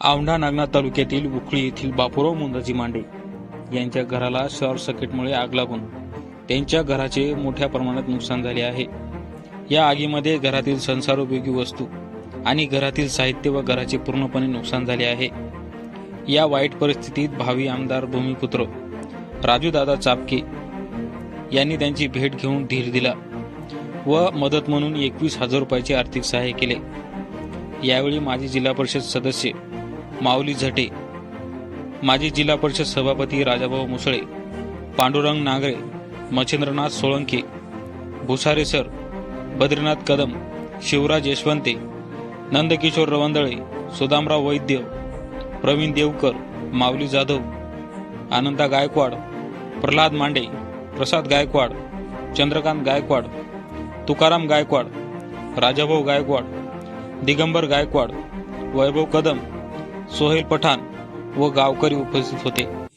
औंढा नागनाथ तालुक्यातील उखळी येथील बापूराव मुंदाजी मांडे यांच्या घराला शॉर्ट सर्किटमुळे आग लागून त्यांच्या घराचे मोठ्या प्रमाणात नुकसान झाले आहे. या आगीमध्ये घरातील संसारोपयोगी वस्तू आणि घरातील साहित्य व घराचे पूर्णपणे नुकसान झाले आहे. या वाईट परिस्थितीत भावी आमदार भूमिपुत्र राजूदादा चापके यांनी त्यांची भेट घेऊन धीर दिला व मदत म्हणून एकवीस हजार रुपयाचे आर्थिक सहाय्य केले. यावेळी माजी जिल्हा परिषद सदस्य माऊली झटे. माजी जिल्हा परिषद सभापती राजाभाऊ मुसळे पांडुरंग नागरे मच्छिंद्रनाथ सोळंके भुसारे सर बद्रीनाथ कदम शिवराज यशवंते नंदकिशोर रवंदळे सुदामराव वैद्य प्रवीण देवकर माऊली जाधव आनंदा गायकवाड प्रल्हाद मांडे प्रसाद गायकवाड चंद्रकांत गायकवाड तुकाराम गायकवाड राजाभाऊ गायकवाड दिगंबर गायकवाड वैभव कदम सोहेल पठाण व गावकरी उपस्थित होते.